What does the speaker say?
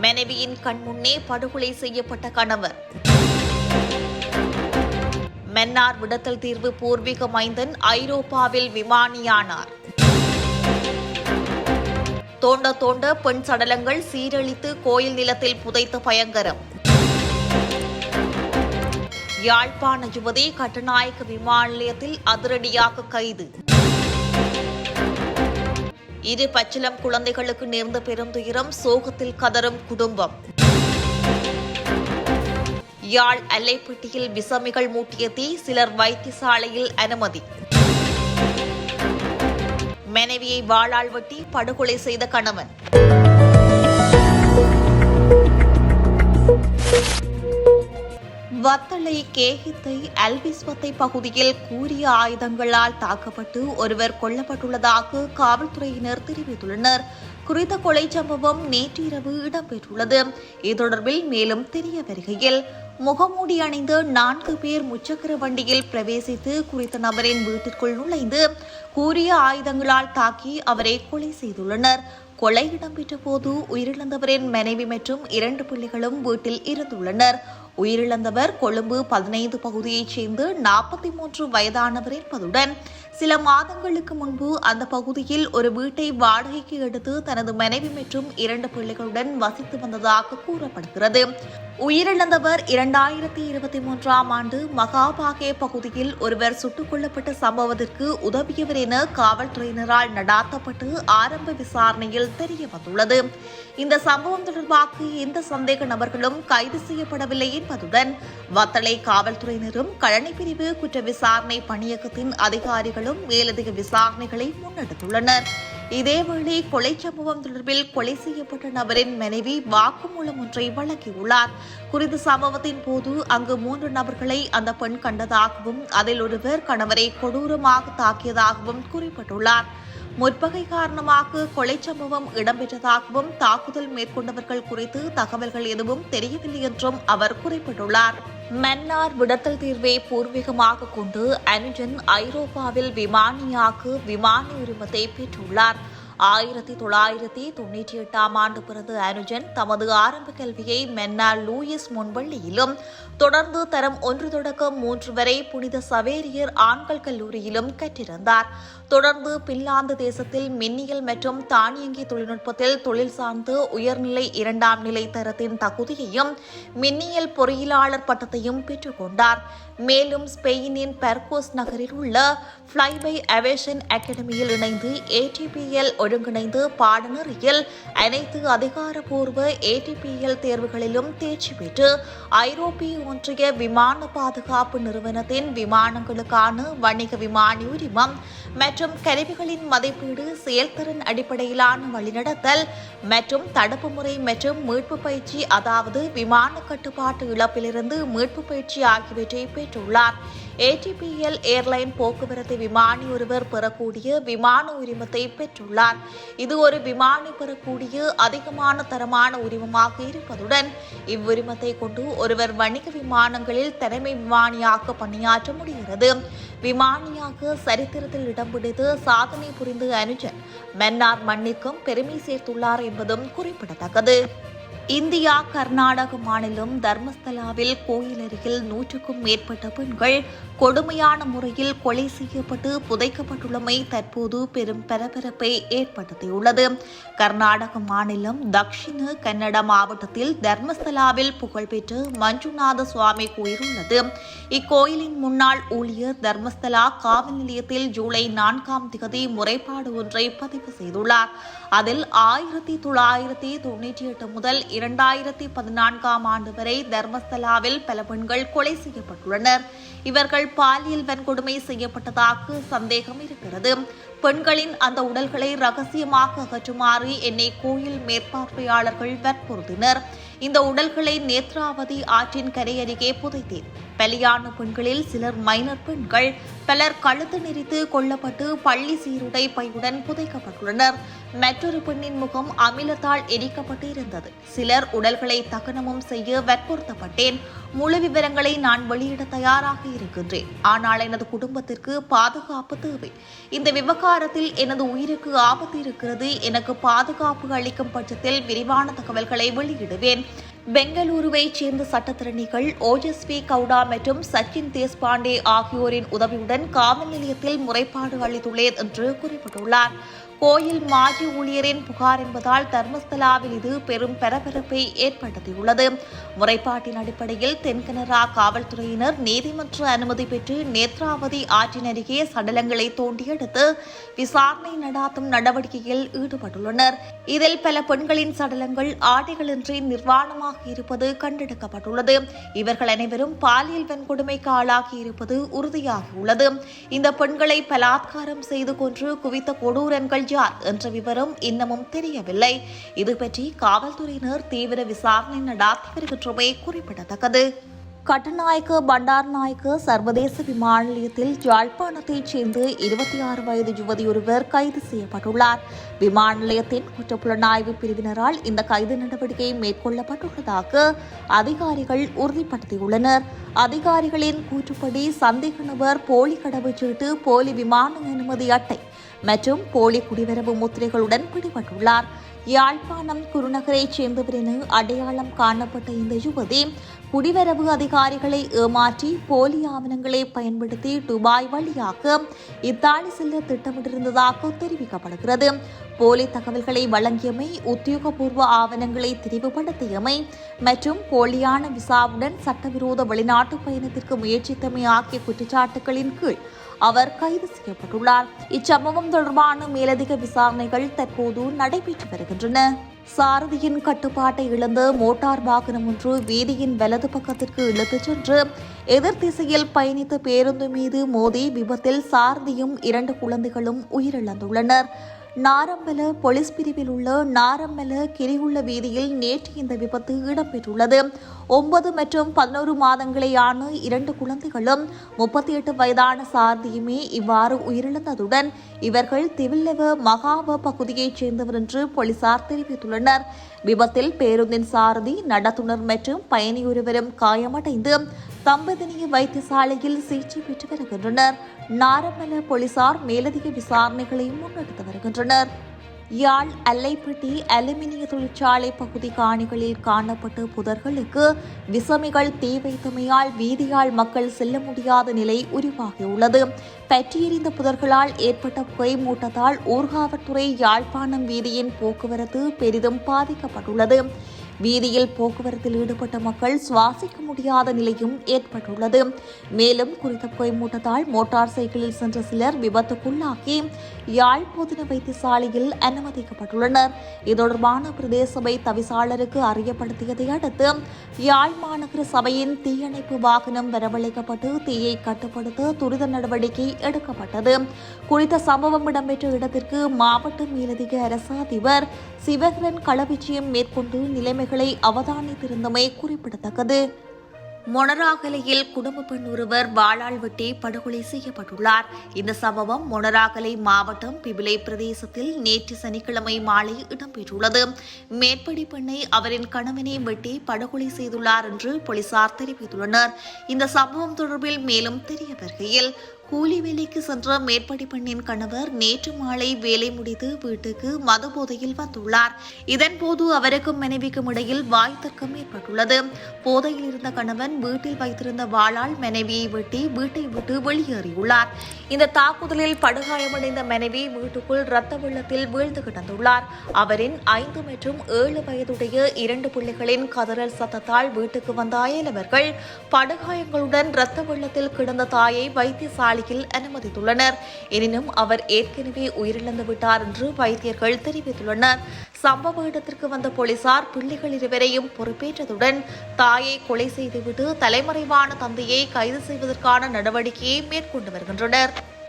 மனைவியின் கண்முன்னே படுகொலை செய்யப்பட்ட கணவர். மன்னார் விடத்தல் தீர்வு பூர்வீக மைந்தன் ஐரோப்பாவில் விமானியானார். தோண்ட தோண்ட பெண் சடலங்கள் சீரழித்து கோயில் நிலத்தில் புதைத்த பயங்கரம். யாழ்ப்பாண யுவதி கட்டுநாயக்க விமான நிலையத்தில் அதிரடியாக கைது. இரு பச்சிலம் குழந்தைகளுக்கு நேர்ந்த பெரும் துயரம் சோகத்தில் கதறும் குடும்பம். யாழ் அல்லைப்பட்டியில் விசமிகள் மூட்டிய தீ சிலர் வைத்தியசாலையில் அனுமதி. மனைவியை வாழால் வெட்டி படுகொலை செய்த கணவன். வத்தளை கேகித்தை அல்விஸ்வத்தை பகுதியில் கூறிய ஆயுதங்களால் தாக்கப்பட்டு ஒருவர் கொல்லப்பட்டுள்ளதாக காவல்துறையினர் தெரிவித்துள்ளனர். குறித்த கொலை சம்பவம் நேற்றிரவு இடம்பெற்றுள்ளது. இது தொடர்பில் மேலும் தெரிய வருகையில் முகமூடி அணிந்த நான்கு பேர் முச்சக்கர வண்டியில் பிரவேசித்து குறித்த நபரின் வீட்டிற்குள் நுழைந்து கூறிய ஆயுதங்களால் தாக்கி அவரை கொலை செய்துள்ளனர். கொலை இடம்பெற்ற போது உயிரிழந்தவரின் மனைவி மற்றும் இரண்டு பிள்ளைகளும் வீட்டில் இருந்துள்ளனர். உயிரிழந்தவர் கொழும்பு பதினைந்து பகுதியைச் சேர்ந்து நாற்பத்தி மூன்று வயதானவர் என்பதுடன் சில மாதங்களுக்கு முன்பு அந்த பகுதியில் ஒரு வீட்டை வாடகைக்கு எடுத்து தனது மனைவி மற்றும் இரண்டு பிள்ளைகளுடன் வசித்து வந்ததாக கூறப்படுகிறது. உயிரிழந்தவர் இரண்டாயிரத்தி இருபத்தி மூன்றாம் ஆண்டு மகாபாகே பகுதியில் ஒருவர் சுட்டுக் கொல்லப்பட்ட சம்பவத்திற்கு உதவியவர் என காவல்துறையினரால் நடாத்தப்பட்டு ஆரம்ப விசாரணையில் தெரிய வந்துள்ளது இந்த சம்பவம் தொடர்பாக எந்த சந்தேக நபர்களும் கைது செய்யப்படவில்லை என்பதுடன் வத்தளை காவல்துறையினரும் கழனி பிரிவு குற்ற விசாரணை பணியகத்தின் அதிகாரிகளும் மேலதிக விசாரணைகளை முன்னெடுத்துள்ளனர். இதேவேளை கொலை சம்பவம் தொடர்பில் கொலை செய்யப்பட்ட நபரின் மனைவி வாக்குமூலம் ஒன்றை வழங்கியுள்ளார். குறித்த சம்பவத்தின் போது அங்கு மூன்று நபர்களை அந்த பெண் கண்டதாகவும் அதில் ஒருவர் கணவரை கொடூரமாக தாக்கியதாகவும் குறிப்பிட்டுள்ளார். முற்பகை காரணமாக கொலை சம்பவம் இடம்பெற்றதாகவும் தாக்குதல் மேற்கொண்டவர்கள் குறித்து தகவல்கள் எதுவும் தெரியவில்லை என்றும் அவர் குறிப்பிட்டுள்ளார். மன்னார் விடத்தல் தீர்வை பூர்வீகமாக கொண்டு அனுஜன் ஐரோப்பாவில் விமானியாக விமான உரிமத்தை பெற்றுள்ளார். ஆயிரத்தி தொள்ளாயிரத்தி தொன்னூற்றி எட்டாம் ஆண்டு பிறந்த அனுஜன் தமது ஆரம்ப கல்வியை மென்னா லூயிஸ் முன்பள்ளியிலும் தொடர்ந்து தரம் ஒன்று தொடக்கம் மூன்று வரை புனித சவேரியர் ஆண்கள் கல்லூரியிலும் கற்றிருந்தார். தொடர்ந்து பின்லாந்து தேசத்தில் மின்னியல் மற்றும் தானியங்கி தொழில்நுட்பத்தில் தொழில் சார்ந்து உயர்நிலை இரண்டாம் நிலை தரத்தின் தகுதியையும் மின்னியல் பொறியியலாளர் பட்டத்தையும் பெற்றுக்கொண்டார் மேலும் ஸ்பெயினின் பெர்கோஸ் நகரில் உள்ள ஃப்ளைபை அவேஷன் அகாடமியில் இணைந்து ஏடிபிஎல் ஒருங்கிணைந்து பாடநெறியில் அனைத்து அதிகாரப்பூர்வ ஏடிபிஎல் தேர்வுகளிலும் தேர்ச்சி பெற்று ஐரோப்பிய ஒன்றிய விமான பாதுகாப்பு நிறுவனத்தின் விமானங்களுக்கான வணிக விமான உரிமம் மற்றும் கருவிகளின் மதிப்பீடு செயல்திறன் அடிப்படையிலான வழிநடத்தல் மற்றும் தடுப்பு முறை மற்றும் மீட்பு பயிற்சி அதாவது விமான கட்டுப்பாட்டு இழப்பிலிருந்து மீட்பு பயிற்சி ஆகியவற்றை பெற்றுள்ளார் ஏடிபிஎல் ஏர்லைன் போக்குவரத்து விமானி ஒருவர் பெறக்கூடிய விமான உரிமத்தை பெற்றுள்ளார். இது ஒரு விமானி பெறக்கூடிய அதிகமான தரமான உரிமமாக இருப்பதுடன் இவ்வுரிமத்தை கொண்டு ஒருவர் வணிக விமானங்களில் தலைமை விமானியாக பணியாற்ற முடிகிறது. விமானியாக சரித்திரத்தில் இடம் பிடித்து சாதனை புரிந்து அனுஜன் மன்னார் மண்ணிற்கும் பெருமை சேர்த்துள்ளார் என்பதும் குறிப்பிடத்தக்கது. இந்தியா கர்நாடக மாநிலம் தர்மஸ்தலாவில் கோயில் அருகில் நூற்றுக்கும் மேற்பட்ட பெண்கள் கொடுமையான முறையில் கொலை செய்யப்பட்டு புதைக்கப்பட்டுள்ளமை தற்போது பெரும் பரபரப்பை ஏற்படுத்தியுள்ளது. கர்நாடக மாநிலம் தக்ஷிண கன்னட மாவட்டத்தில் தர்மஸ்தலாவில் புகழ்பெற்ற மஞ்சுநாத சுவாமி கோயில் உள்ளது இக்கோயிலின் முன்னாள் ஊழியர் தர்மஸ்தலா காவல் நிலையத்தில் ஜூலை நான்காம் திகதி முறைப்பாடு ஒன்றை பதிவு செய்துள்ளார். அதில் ஆயிரத்தி தொள்ளாயிரத்தி தொன்னூற்றி எட்டு முதல் இரண்டாயிரத்தி பதினான்காம் ஆண்டு வரை தர்மஸ்தலாவில் பல பெண்கள் கொலை செய்யப்பட்டுள்ளனர். இவர்கள் பாலியல் வன்கொடுமை செய்யப்பட்டதாக சந்தேகம் இருக்கிறது. பெண்களின் அந்த உடல்களை ரகசியமாக அகற்றுமாறு என்னை கோயில் மேற்பார்வையாளர்கள் வற்புறுத்தினர். இந்த உடல்களை நேத்ராவதி ஆற்றின் கரை அருகே புதைத்தேன். பலியான பெண்களில் சிலர் மைனர் பெண்கள். பலர் கழுத்து நெறித்து கொல்லப்பட்டு பள்ளி சீருடை பையுடன் புதைக்கப்பட்டுள்ளனர். மற்றொரு பெண்ணின் முகம் அமிலத்தால் எரிக்கப்பட்டு இருந்தது சிலர் உடல்களை தகனமும் செய்ய வற்புறுத்தப்பட்டேன். முழு விவரங்களை நான் வெளியிட தயாராக இருக்கின்றேன். ஆனால் எனது குடும்பத்திற்கு பாதுகாப்பு தேவை. இந்த விவகாரத்தில் எனது உயிருக்கு ஆபத்து இருக்கிறது. எனக்கு பாதுகாப்பு அளிக்கும் பட்சத்தில் விரிவான தகவல்களை வெளியிடுவேன். பெங்களூருவைச் சேர்ந்த சட்டத்திறனிகள் ஓஜஸ்வி கவுடா மற்றும் சச்சின் தேஷ்பாண்டே ஆகியோரின் உதவியுடன் காவல் நிலையத்தில் முறைப்பாடு அளித்துள்ளேன் என்று குறிப்பிட்டுள்ளார். கோயில் மாஜி ஊழியரின் புகார் என்பதால் தர்மஸ்தலாவில் இது பெரும் பரபரப்பை ஏற்படுத்தியுள்ளது. முறைப்பாட்டின் அடிப்படையில் தென்கனரா காவல்துறையினர் நீதிமன்ற அனுமதி பெற்று நேத்ராவதி ஆற்றின் அருகே சடலங்களை தோண்டியெடுத்து விசாரணை நடாத்தும் நடவடிக்கையில் ஈடுபட்டுள்ளனர். இதில் பல பெண்களின் சடலங்கள் ஆடைகளின்றி நிர்வாணமாக இருப்பது கண்டெடுக்கப்பட்டுள்ளது. இவர்கள் அனைவரும் பாலியல் வன்கொடுமைக்கு ஆளாகி இருப்பது உறுதியாகியுள்ளது. இந்த பெண்களை பலாத்காரம் செய்து கொன்று குவித்த கொடூரன்கள் யார் என்ற விவரம் இன்னமும் தெரியவில்லை. இது பற்றி காவல்துறையினர் தீவிர விசாரணை நடாத்தி வருகின்றமை குறிப்பிடத்தக்கது. பண்டார் நாய்க்கு சர்வதேச விமான நிலையத்தில் யாழ்ப்பாணத்தைச் சேர்ந்த இருபத்தி ஆறு வயது யுவதி ஒருவர் கைது செய்யப்பட்டுள்ளார். விமான நிலையத்தின் குற்றப்புலனாய்வு பிரிவினரால் இந்த கைது நடவடிக்கை மேற்கொள்ளப்பட்டுள்ளதாக அதிகாரிகள் உறுதிப்படுத்தியுள்ளனர். அதிகாரிகளின் கூற்றுப்படி சந்தேக நபர் போலி கடவுச்சீட்டு போலி விமான அனுமதி அட்டை மற்றும் போலி குடிவரவு முத்திரைகளுடன் பிடிபட்டுள்ளார். யாழ்ப்பாணம் குருநகரைச் சேர்ந்தவர் என அடையாளம் காணப்பட்ட இந்த யுவதி குடிவரவு அதிகாரிகளை ஏமாற்றி போலி ஆவணங்களை பயன்படுத்தி துபாய் வழியாக இத்தாலி செல்ல திட்டமிட்டிருந்ததாக தெரிவிக்கப்படுகிறது. போலி தகவல்களை வழங்கியமை உத்தியோகபூர்வ ஆவணங்களை திரிவுபடுத்தியமை மற்றும் போலியான விசாவுடன் சட்டவிரோத வெளிநாட்டு பயணத்திற்கு முயற்சித்தமை ஆகிய குற்றச்சாட்டுகளின் கீழ் அவர் கைது செய்யப்பட்டுள்ளார். இச்சம்பவம் தொடர்பான மேலதிக விசாரணைகள் தற்போது நடைபெற்று வருகின்றன. சாரதியின் கட்டுப்பாட்டை இழந்து மோட்டார் வாகனம் ஒன்று வீதியின் வலது பக்கத்திற்கு இழுத்துச் சென்று எதிர் திசையில் பயணித்த பேருந்து மீது மோதி விபத்தில் சாரதியும் இரண்டு குழந்தைகளும் உயிரிழந்துள்ளனர். நாரம்பல போலீஸ் பிரிவில் உள்ள நாரம்பல கிரியுள்ள வீதியில் நேற்று இந்த விபத்து இடம்பெற்றுள்ளது. ஒன்பது மற்றும் பதினோரு மாதங்களேயான இரண்டு குழந்தைகளும் முப்பத்தி எட்டு வயதான சாரதியுமே இவ்வாறு உயிரிழந்ததுடன் இவர்கள் திவில்லவ மகாவ பகுதியைச் சேர்ந்தவர் என்று போலீசார் தெரிவித்துள்ளனர். விபத்தில் பேருந்தின் சாரதி நடத்துனர் மற்றும் பயணியொருவரும் காயமடைந்து தம்பதினிய வைத்தியசாலையில் சிகிச்சை பெற்று வருகின்றனர். நாரமல போலீசார் மேலதிக விசாரணைகளை முன்னெடுத்து வருகின்றனர். யாழ் அல்லைப்பட்டி அலுமினிய தொழிற்சாலை பகுதி காணிகளில் காணப்பட்ட புதர்களுக்கு விசமிகள் தீ வைத்தமையால் வீதியால் மக்கள் செல்ல முடியாத நிலை உருவாகியுள்ளது. பற்றியெறிந்த புதர்களால் ஏற்பட்ட புகை மூட்டத்தால் ஊர்காவற்துறை யாழ்ப்பாணம் வீதியின் போக்குவரத்து பெரிதும் பாதிக்கப்பட்டுள்ளது. வீதியில் போக்குவரத்தில் ஈடுபட்ட மக்கள் சுவாசிக்க முடியாத நிலையும் ஏற்பட்டுள்ளது. மேலும் குறித்த கொய்மூட்டத்தால் மோட்டார் சைக்கிளில் சென்ற சிலர் விபத்துக்குள்ளாகி யாழ் பொதுன வைத்தியசாலையில் அனுமதிக்கப்பட்டுள்ளனர். இது தொடர்பான பிரதேச சபை தவிசாளருக்கு அறியப்படுத்தியதை அடுத்து யாழ் மாநகர சபையின் தீயணைப்பு வாகனம் வரவழைக்கப்பட்டு தீயை கட்டுப்படுத்த துரித நடவடிக்கை எடுக்கப்பட்டது. குறித்த சம்பவம் இடம்பெற்ற இடத்திற்கு மாவட்ட மேலதிக அரசு அதிபர் சிவகரன் களவிஜயம் மேற்கொண்டு நிலைமை நிலைமைகளை அவதானித்திருந்தமை குறிப்பிடத்தக்கது. மொனராகலையில் குடும்ப பெண் ஒருவர் வாளால் வெட்டி படுகொலை செய்யப்பட்டுள்ளார். இந்த சம்பவம் மொனராகலை மாவட்டம் பிபிலை பிரதேசத்தில் நேற்று சனிக்கிழமை மாலை இடம்பெற்றுள்ளது. மேற்படி பெண்ணை அவரின் கணவனை வெட்டி படுகொலை செய்துள்ளார் என்று போலீசார் தெரிவித்துள்ளனர். இந்த சம்பவம் தொடர்பில் மேலும் தெரிய வருகையில் கூலி வேலைக்கு சென்ற மேற்படி பெண்ணின் கணவர் நேற்று மாலை வேலை முடித்து வீட்டுக்கு மது போதையில் வந்துள்ளார் இதன்போது அவருக்கும் மனைவிக்கும் இடையில் வாய் தர்க்கம் ஏற்பட்டுள்ளது. போதையில் இருந்த கணவன் வீட்டில் வைத்திருந்த வாளால் மனைவியை வெட்டி வீட்டை விட்டு வெளியேறியுள்ளார். இந்த தாக்குதலில் படுகாயமடைந்த மனைவி வீட்டுக்குள் ரத்த வெள்ளத்தில் வீழ்ந்து கிடந்துள்ளார். அவரின் ஐந்து மற்றும் ஏழு வயதுடைய இரண்டு பிள்ளைகளின் கதறல் சத்தத்தால் வீட்டுக்கு வந்த அயலவர்கள் படுகாயங்களுடன் ரத்த வெள்ளத்தில் கிடந்த தாயை வைத்தியசாலை வைத்தியசாலையில் அனுமதித்துள்ளனர். எனினும் அவர் ஏற்கனவே உயிரிழந்து விட்டார் என்று வைத்தியர்கள் தெரிவித்துள்ளனர். சம்பவ இடத்திற்கு வந்த போலீசார் பிள்ளைகள் இருவரையும் பொறுப்பேற்றதுடன் தாயை கொலை செய்துவிட்டு தலைமறைவான தந்தையை கைது செய்வதற்கான நடவடிக்கையை மேற்கொண்டு வருகின்றனர்.